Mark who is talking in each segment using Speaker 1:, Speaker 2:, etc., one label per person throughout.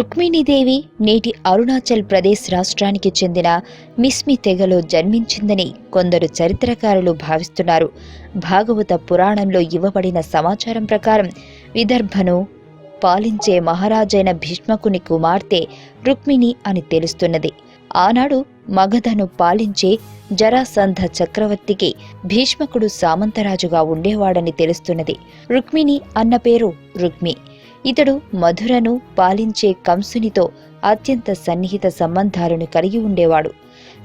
Speaker 1: రుక్మిణీదేవి నేటి అరుణాచల్ ప్రదేశ్ రాష్ట్రానికి చెందిన మిస్మి తెగలో జన్మించిందని కొందరు చరిత్రకారులు భావిస్తున్నారు. భాగవత పురాణంలో ఇవ్వబడిన సమాచారం ప్రకారం విదర్భను పాలించే మహారాజైన భీష్మకుని కుమార్తె రుక్మిణి అని తెలుస్తున్నది. ఆనాడు మగధను పాలించే జరాసంధ చక్రవర్తికి భీష్మకుడు సామంతరాజుగా ఉండేవాడని తెలుస్తున్నది. రుక్మిణి అన్న పేరు రుక్మి. ఇతడు మధురను పాలించే కంసునితో అత్యంత సన్నిహిత సంబంధాలను కలిగి ఉండేవాడు.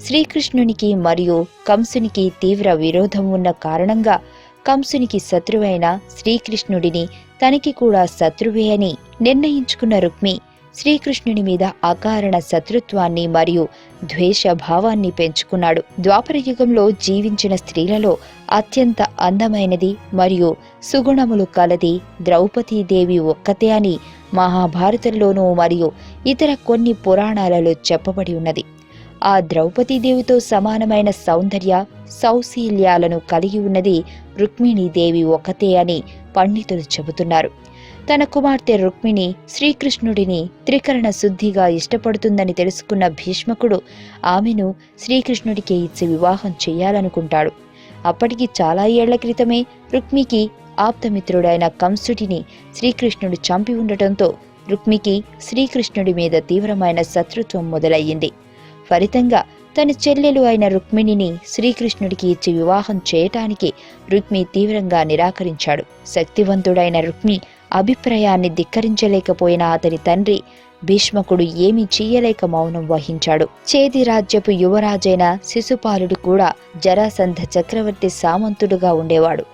Speaker 1: శ్రీకృష్ణునికి మరియు కంసునికి తీవ్ర విరోధం ఉన్న కారణంగా కంసునికి శత్రువైన శ్రీకృష్ణుడిని తనకి కూడా శత్రువే అని నిర్ణయించుకున్న రుక్మి శ్రీకృష్ణుని మీద అకారణ శత్రుత్వాన్ని మరియు ద్వేష భావాన్ని పెంచుకున్నాడు. ద్వాపర యుగంలో జీవించిన స్త్రీలలో అత్యంత అందమైనది మరియు సుగుణములు కలది ద్రౌపదీదేవి ఒక్కతే అని మహాభారతంలోనూ మరియు ఇతర కొన్ని పురాణాలలో చెప్పబడి ఉన్నది. ఆ ద్రౌపదీదేవితో సమానమైన సౌందర్య సౌశీల్యాలను కలిగి ఉన్నది రుక్మిణీదేవి ఒకతే అని పండితులు చెబుతున్నారు. తన కుమార్తె రుక్మిణి శ్రీకృష్ణుడిని త్రికరణ శుద్ధిగా ఇష్టపడుతుందని తెలుసుకున్న భీష్మకుడు ఆమెను శ్రీకృష్ణుడికి ఇచ్చి వివాహం చేయాలనుకుంటాడు. అప్పటికి చాలా ఏళ్ళ క్రితమే రుక్మికి ఆప్తమిత్రుడైన కంసుడిని శ్రీకృష్ణుడు చంపి ఉండటంతో రుక్మికి శ్రీకృష్ణుడి మీద తీవ్రమైన శత్రుత్వం మొదలయ్యింది. ఫలితంగా తన చెల్లెలు అయిన రుక్మిణిని శ్రీకృష్ణుడికి ఇచ్చి వివాహం చేయటానికి రుక్మి తీవ్రంగా నిరాకరించాడు. శక్తివంతుడైన రుక్మి అభిప్రాయాన్ని ధిక్కరించలేకపోయిన అతని తండ్రి భీష్మకుడు ఏమీ చేయలేక మౌనం వహించాడు. చేది రాజ్యపు యువరాజైన శిశుపాలుడు కూడా జరాసంధ చక్రవర్తి సామంతుడుగా ఉండేవాడు.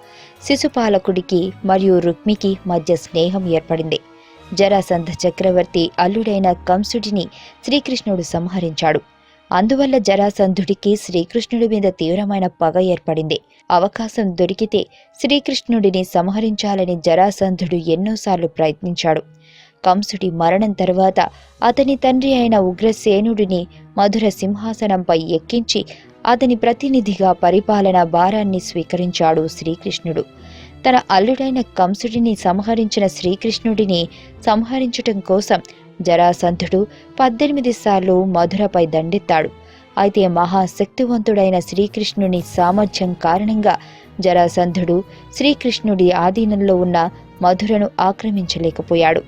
Speaker 1: శిశుపాలకుడికి మరియు రుక్మికి మధ్య స్నేహం ఏర్పడింది. జరాసంధ చక్రవర్తి అల్లుడైన కంసుడిని శ్రీకృష్ణుడు సంహరించాడు. అందువల్ల జరాసంధుడికి శ్రీకృష్ణుడి మీద తీవ్రమైన పగ ఏర్పడింది. అవకాశం దొరికితే శ్రీకృష్ణుడిని సంహరించాలని జరాసంధుడు ఎన్నోసార్లు ప్రయత్నించాడు. కంసుడి మరణం తర్వాత అతని తండ్రి అయిన ఉగ్రసేనుడిని మధుర సింహాసనంపై ఎక్కించి అతని ప్రతినిధిగా పరిపాలన భారాన్ని స్వీకరించాడు శ్రీకృష్ణుడు. తన అల్లుడైన కంసుడిని సంహరించిన శ్రీకృష్ణుడిని సంహరించటం కోసం జరాసంధుడు పద్దెనిమిది సార్లు మధురపై దండెత్తాడు. అయితే మహాశక్తివంతుడైన శ్రీకృష్ణుని సామర్థ్యం కారణంగా జరాసంధుడు శ్రీకృష్ణుడి ఆధీనంలో ఉన్న మధురను ఆక్రమించలేకపోయాడు.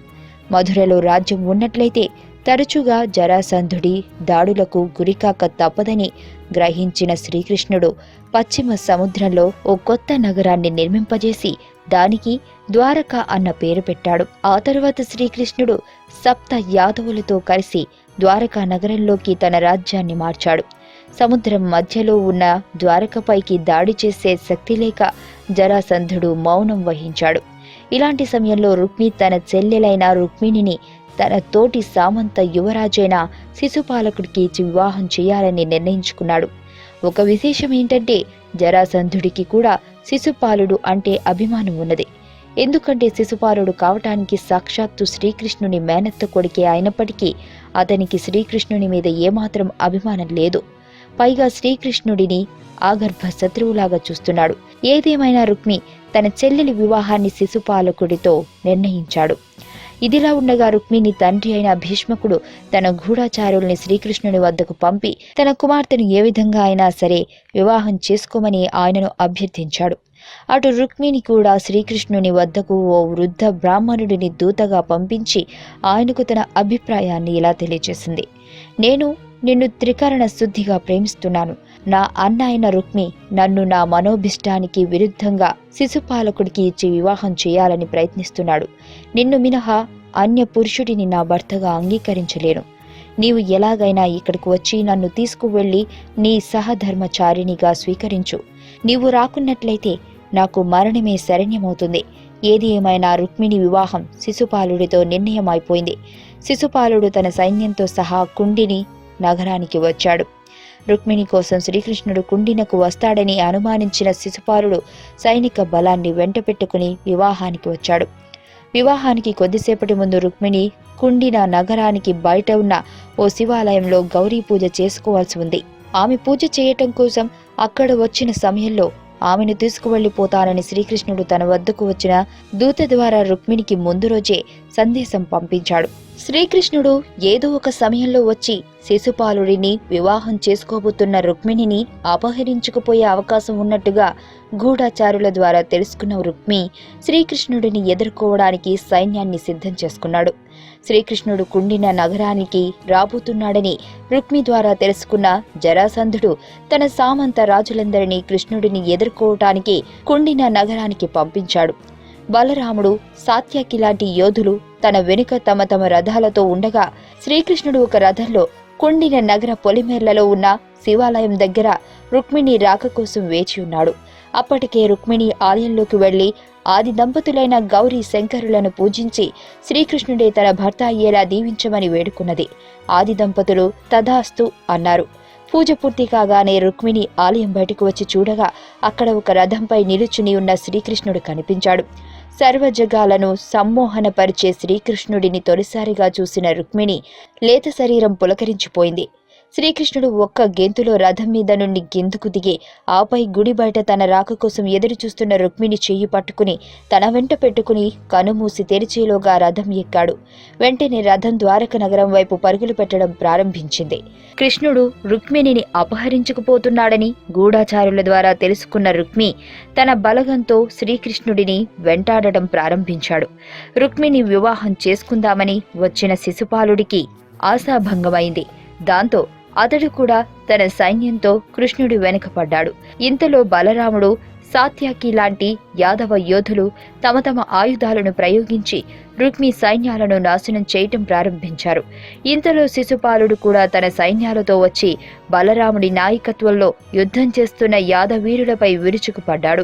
Speaker 1: మధురలో రాజ్యం ఉన్నట్లయితే తరచుగా జరాసంధుడి దాడులకు గురికాక తప్పదని గ్రహించిన శ్రీకృష్ణుడు పశ్చిమ సముద్రంలో ఓ కొత్త నగరాన్ని నిర్మింపజేసి దానికి ద్వారక అన్న పేరు పెట్టాడు. ఆ తరువాత శ్రీకృష్ణుడు సప్త యాదవులతో కలిసి ద్వారకా నగరంలోకి తన రాజ్యాన్ని మార్చాడు. సముద్రం మధ్యలో ఉన్న ద్వారకపైకి దాడి చేసే శక్తి లేక జరాసంధుడు మౌనం వహించాడు. ఇలాంటి సమయంలో రుక్మి తన చెల్లెలైన రుక్మిణిని తన తోటి సామంత యువరాజైన శిశుపాలకుడికి ఇచ్చి వివాహం చేయాలని నిర్ణయించుకున్నాడు. ఒక విశేషం ఏంటంటే జరాసంధుడికి కూడా శిశుపాలుడు అంటే అభిమానం ఉన్నది. ఎందుకంటే శిశుపాలుడు కావటానికి సాక్షాత్తు శ్రీకృష్ణుని మేనత్త కొడుకే అయినప్పటికీ అతనికి శ్రీకృష్ణుని మీద ఏమాత్రం అభిమానం లేదు. పైగా శ్రీకృష్ణుడిని ఆగర్భ శత్రువులాగా చూస్తున్నాడు. ఏదేమైనా రుక్మి తన చెల్లెలి వివాహాన్ని శిశుపాలకుడితో నిర్ణయించాడు. ఇదిలా ఉండగా రుక్మిణి తండ్రి అయిన భీష్మకుడు తన గూఢాచారుల్ని శ్రీకృష్ణుని వద్దకు పంపి తన కుమార్తెను ఏ విధంగా అయినా సరే వివాహం చేసుకోమని ఆయనను అభ్యర్థించాడు. అటు రుక్మిణి కూడా శ్రీకృష్ణుని వద్దకు ఓ వృద్ధ బ్రాహ్మణుడిని దూతగా పంపించి ఆయనకు తన అభిప్రాయాన్ని ఇలా తెలియజేసింది. నేను నిన్ను త్రికరణ శుద్ధిగా ప్రేమిస్తున్నాను. నా అన్న అయిన రుక్మి నన్ను నా మనోభిష్టానికి విరుద్ధంగా శిశుపాలకుడికి ఇచ్చి వివాహం చేయాలని ప్రయత్నిస్తున్నాడు. నిన్ను మినహా అన్య పురుషుడిని నా భర్తగా అంగీకరించలేను. నీవు ఎలాగైనా ఇక్కడికి వచ్చి నన్ను తీసుకువెళ్ళి నీ సహధర్మచారిణిగా స్వీకరించు. నీవు రాకున్నట్లయితే నాకు మరణమే శరణ్యమవుతుంది. ఏది ఏమైనా రుక్మిణి వివాహం శిశుపాలుడితో నిర్ణయం అయిపోయింది శిశుపాలుడు తన సైన్యంతో సహా కుండిని నగరానికి వచ్చాడు. రుక్మిణి కోసం శ్రీకృష్ణుడు కుండినకు వస్తాడని అనుమానించిన శిశుపాలుడు సైనిక బలాన్ని వెంటపెట్టుకుని వివాహానికి వచ్చాడు. వివాహానికి కొద్దిసేపటి ముందు రుక్మిణి కుండిన నగరానికి బయట ఉన్న ఓ శివాలయంలో గౌరీ పూజ చేసుకోవాల్సి ఉంది. ఆమె పూజ చేయటం కోసం అక్కడ వచ్చిన సమయంలో ఆమెను తీసుకువెళ్ళిపోతానని శ్రీకృష్ణుడు తన వద్దకు వచ్చిన దూత ద్వారా రుక్మిణికి ముందు రోజే సందేశం పంపించాడు. శ్రీకృష్ణుడు ఏదో ఒక సమయంలో వచ్చి శిశుపాలుడిని వివాహం చేసుకోబోతున్న రుక్మిణిని అపహరించుకుపోయే అవకాశం ఉన్నట్టుగా గూఢాచారుల ద్వారా తెలుసుకున్న రుక్మి శ్రీకృష్ణుడిని ఎదుర్కోవడానికి సైన్యాన్ని సిద్ధం చేసుకున్నాడు. శ్రీకృష్ణుడు కుండిన నగరానికి రాబోతున్నాడని రుక్మి ద్వారా తెలుసుకున్న జరాసంధుడు తన సామంత రాజులందరినీ కృష్ణుడిని ఎదుర్కోవటానికి కుండిన నగరానికి పంపించాడు. బలరాముడు సాత్యకి లాంటి యోధులు తన వెనుక తమ తమ రథాలతో ఉండగా శ్రీకృష్ణుడు ఒక రథంలో కుండిన నగర పొలిమేర్లలో ఉన్న శివాలయం దగ్గర రుక్మిణి రాక కోసం వేచి ఉన్నాడు. అప్పటికే రుక్మిణి ఆలయంలోకి వెళ్ళి ఆది దంపతులైన గౌరీ శంకరులను పూజించి శ్రీకృష్ణుడే తన భర్త అయ్యేలా దీవించమని వేడుకున్నది. ఆది దంపతులు తదాస్తు అన్నారు. పూజ పూర్తి కాగానే రుక్మిణి ఆలయం బయటకు వచ్చి చూడగా అక్కడ ఒక రథంపై నిలుచుని ఉన్న శ్రీకృష్ణుడు కనిపించాడు. సర్వజగాలను సమ్మోహనపరిచే శ్రీకృష్ణుడిని తొలిసారిగా చూసిన రుక్మిణి లేత శరీరం పులకరించిపోయింది. శ్రీకృష్ణుడు ఒక్క గెంతులో రథం మీద నుండి గెంతుకు దిగి ఆపై గుడి బయట తన రాక కోసం ఎదురు చూస్తున్న రుక్మిణి చెయ్యి పట్టుకుని తన వెంట పెట్టుకుని కనుమూసి తెరిచేలోగా రథం ఎక్కాడు. వెంటనే రథం ద్వారక నగరం వైపు పరుగులు పెట్టడం ప్రారంభించింది. కృష్ణుడు రుక్మిణిని అపహరించుకుపోతున్నాడని గూఢాచారుల ద్వారా తెలుసుకున్న రుక్మి తన బలగంతో శ్రీకృష్ణుడిని వెంటాడడం ప్రారంభించాడు. రుక్మిణి వివాహం చేసుకుందామని వచ్చిన శిశుపాలుడికి ఆశాభంగమైంది. దాంతో అతడు కూడా తన సైన్యంతో కృష్ణుడి వెనుకపడ్డాడు. ఇంతలో బలరాముడు సాత్యాకి లాంటి యాదవ యోధులు తమ తమ ఆయుధాలను ప్రయోగించి రుక్మి సైన్యాలను నాశనం చేయటం ప్రారంభించారు. ఇంతలో శిశుపాలుడు కూడా తన సైన్యాలతో వచ్చి బలరాముడి నాయకత్వంలో యుద్ధం చేస్తున్న యాదవీరులపై విరుచుకుపడ్డాడు.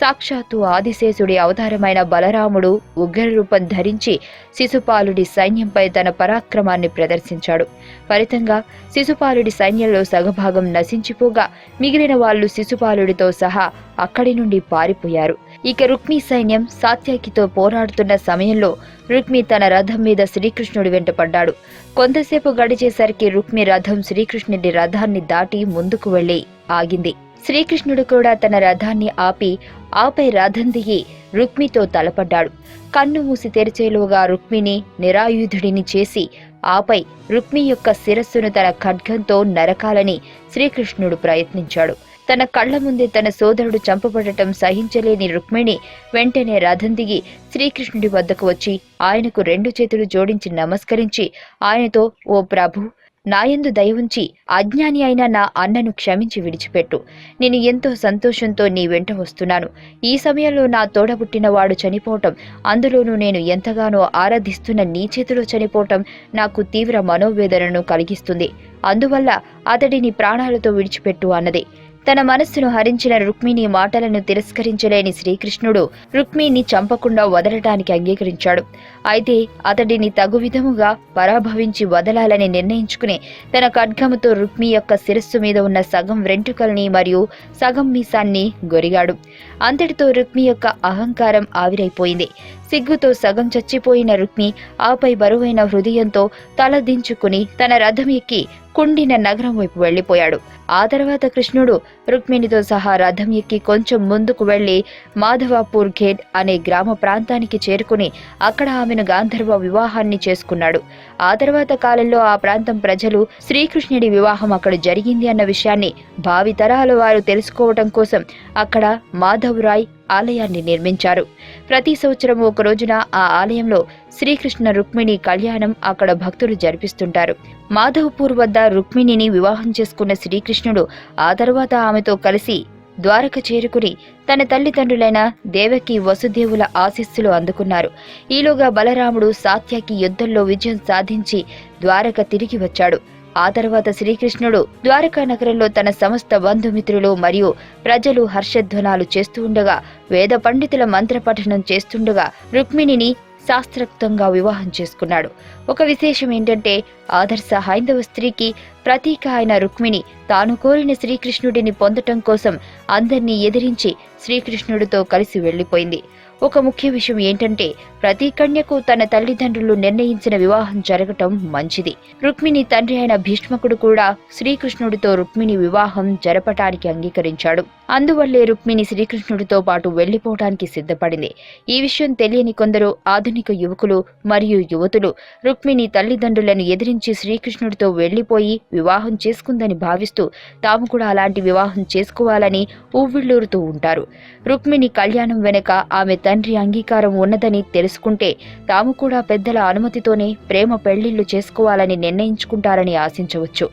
Speaker 1: సాక్షాత్తు ఆదిశేషుడి అవతారమైన బలరాముడు ఉగ్ర రూపం ధరించి శిశుపాలుడి సైన్యంపై తన పరాక్రమాన్ని ప్రదర్శించాడు. ఫలితంగా శిశుపాలుడి సైన్యంలో సగభాగం నశించిపోగా మిగిలిన వాళ్ళు శిశుపాలుడితో సహా అక్కడి నుండి పారిపోయారు. ఇక రుక్మి సైన్యం సాత్యాకితో పోరాడుతున్న సమయంలో రుక్మి తన రథం మీద శ్రీకృష్ణుడి వెంట పడ్డాడు. కొంతసేపు గడిచేసరికి రుక్మి రథం శ్రీకృష్ణుడి రథాన్ని దాటి ముందుకు వెళ్ళి ఆగింది. శ్రీకృష్ణుడు కూడా తన రథాన్ని ఆపి ఆపై రథం దిగి రుక్మితో తలపడ్డాడు. కన్ను మూసి తెరిచేలోగా రుక్మిని నిరాయుధుడిని చేసి ఆపై రుక్మి యొక్క శిరస్సును తన ఖడ్గంతో నరకాలని శ్రీకృష్ణుడు ప్రయత్నించాడు. తన కళ్ళ ముందే తన సోదరుడు చంపబడటం సహించలేని రుక్మిణి వెంటనే రథం దిగి శ్రీకృష్ణుడి వద్దకు వచ్చి ఆయనకు రెండు చేతులు జోడించి నమస్కరించి ఆయనతో ఓ ప్రభు నాయందు దయ ఉంచి అజ్ఞాని అయిన నా అన్నను క్షమించి విడిచిపెట్టు. నేను ఎంతో సంతోషంతో నీ వెంట వస్తున్నాను. ఈ సమయంలో నా తోడబుట్టిన వాడు చనిపోవటం అందులోనూ నేను ఎంతగానో ఆరాధిస్తున్న నీ చేతిలో చనిపోవటం నాకు తీవ్ర మనోవేదనను కలిగిస్తుంది. అందువల్ల అతడిని ప్రాణాలతో విడిచిపెట్టు అన్నది. తన మనస్సును హరించిన రుక్మిణి మాటలను తిరస్కరించలేని శ్రీకృష్ణుడు రుక్మిణిని చంపకుండా వదలటానికి అంగీకరించాడు. అయితే అతడిని తగు విధముగా పరాభవించి వదలాలని నిర్ణయించుకుని తన ఖడ్గముతో రుక్మి యొక్క శిరస్సు మీద ఉన్న సగం వెంట్రుకల్ని మరియు సగం మీసాన్ని గొరిగాడు. అంతటితో రుక్మి యొక్క అహంకారం ఆవిరైపోయింది. సిగ్గుతో సగం చచ్చిపోయిన రుక్మి ఆపై బరువైన హృదయంతో తలదించుకుని తన రథం ఎక్కి కుండిన నగరం వైపు వెళ్ళిపోయాడు ఆ తర్వాత కృష్ణుడు రుక్మిణితో సహా రథం ఎక్కి కొంచెం ముందుకు వెళ్ళి మాధవాపూర్ ఘేట్ అనే గ్రామ ప్రాంతానికి చేరుకుని అక్కడ ఆమెను గాంధర్వ వివాహాన్ని చేసుకున్నాడు. ఆ తర్వాత కాలంలో ఆ ప్రాంతం ప్రజలు శ్రీకృష్ణుడి వివాహం అక్కడ జరిగింది అన్న విషయాన్ని భావితరాల వారు తెలుసుకోవటం కోసం అక్కడ మాధవరాయ్ ఆలయాన్ని నిర్మించారు. ప్రతి సంవత్సరం ఒక రోజున ఆ ఆలయంలో శ్రీకృష్ణ రుక్మిణి కళ్యాణం అక్కడ భక్తులు జరిపిస్తుంటారు. మాధవపూర్ వద్ద రుక్మిణిని వివాహం చేసుకున్న శ్రీకృష్ణుడు ఆ తర్వాత ఆమెతో కలిసి ద్వారక చేరుకుని తన తల్లిదండ్రులైన దేవకి వసుదేవుల ఆశీస్సులు అందుకున్నారు. ఈలోగా బలరాముడు సాత్యకి యుద్ధంలో విజయం సాధించి ద్వారక తిరిగి వచ్చాడు. ఆ తర్వాత శ్రీకృష్ణుడు ద్వారకా నగరంలో తన సమస్త బంధుమిత్రులు మరియు ప్రజలు హర్షధ్వనాలు చేస్తూ ఉండగా వేద పండితుల మంత్ర పఠనం చేస్తుండగా రుక్మిణిని శాస్త్రోక్తంగా వివాహం చేసుకున్నాడు. ఒక విశేషం ఏంటంటే ఆదర్శ హైందవ స్త్రీకి ప్రతీక అయిన రుక్మిణి తాను కోరిన శ్రీకృష్ణుడిని పొందటం కోసం అందరినీ ఎదిరించి శ్రీకృష్ణుడితో కలిసి వెళ్ళిపోయింది ఒక ముఖ్య విషయం ఏంటంటే ప్రతి కన్యకు తన తల్లిదండ్రులు నిర్ణయించిన వివాహం జరగటం మంచిది. రుక్మిణి తండ్రి అయిన భీష్మకుడు కూడా శ్రీకృష్ణుడితో రుక్మిణి వివాహం జరపటానికి అంగీకరించాడు. అందువల్లే రుక్మిణి శ్రీకృష్ణుడితో పాటు వెళ్ళిపోవటానికి సిద్ధపడింది. ఈ విషయం తెలియని కొందరు ఆధునిక యువకులు మరియు యువతులు రుక్మిణి తల్లిదండ్రులను ఎదిరించి శ్రీకృష్ణుడితో వెళ్ళిపోయి వివాహం చేసుకుందని భావిస్తూ తాము కూడా అలాంటి వివాహం చేసుకోవాలని ఊవ్విళ్ళూరుతూ ఉంటారు. రుక్మిణి కళ్యాణం వెనుక ఆమె తండ్రి అంగీకారం ఉన్నదని తెలుసుకుంటే తాము కూడా పెద్దల అనుమతితోనే ప్రేమ పెళ్ళిళ్ళు చేసుకోవాలని నిర్ణయించుకుంటారని ఆశించవచ్చు.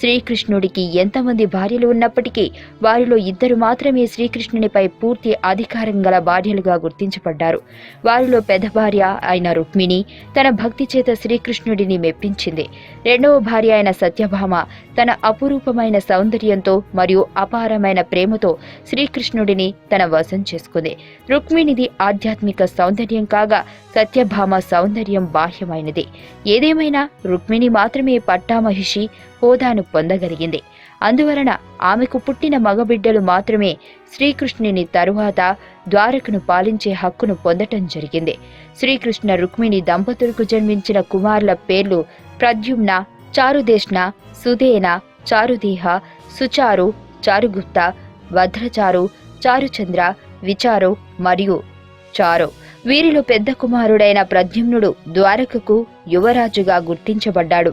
Speaker 1: శ్రీకృష్ణుడికి ఎంతమంది భార్యలు ఉన్నప్పటికీ వారిలో ఇద్దరు మాత్రమే శ్రీకృష్ణునిపై పూర్తి అధికారం గల భార్యలుగా గుర్తించబడ్డారు. వారిలో పెద్ద భార్య అయిన రుక్మిణి తన భక్తి చేత శ్రీకృష్ణుడిని మెప్పించింది. రెండవ భార్య అయిన సత్యభామ తన అపురూపమైన సౌందర్యంతో మరియు అపారమైన ప్రేమతో శ్రీకృష్ణుడిని తన వశం చేసుకుంది. రుక్మిణిది ఆధ్యాత్మిక సౌందర్యం కాగా సత్యభామ సౌందర్యం బాహ్యమైనది. ఏదేమైనా రుక్మిణి మాత్రమే పట్టామహిషి హోదాను పొందగలిగింది. అందువలన ఆమెకు పుట్టిన మగబిడ్డలు మాత్రమే శ్రీకృష్ణుని తరువాత ద్వారకను పాలించే హక్కును పొందటం జరిగింది. శ్రీకృష్ణ రుక్మిణి దంపతులకు జన్మించిన కుమారుల పేర్లు ప్రద్యుమ్న చారుదేష్ణ సుదేన చారుదీహ సుచారు చారుగుప్త భద్రచారు చారుచంద్ర విచారు మరియు చారు. వీరిలో పెద్ద కుమారుడైన ప్రద్యుమ్నుడు ద్వారకకు యువరాజుగా గుర్తించబడ్డాడు.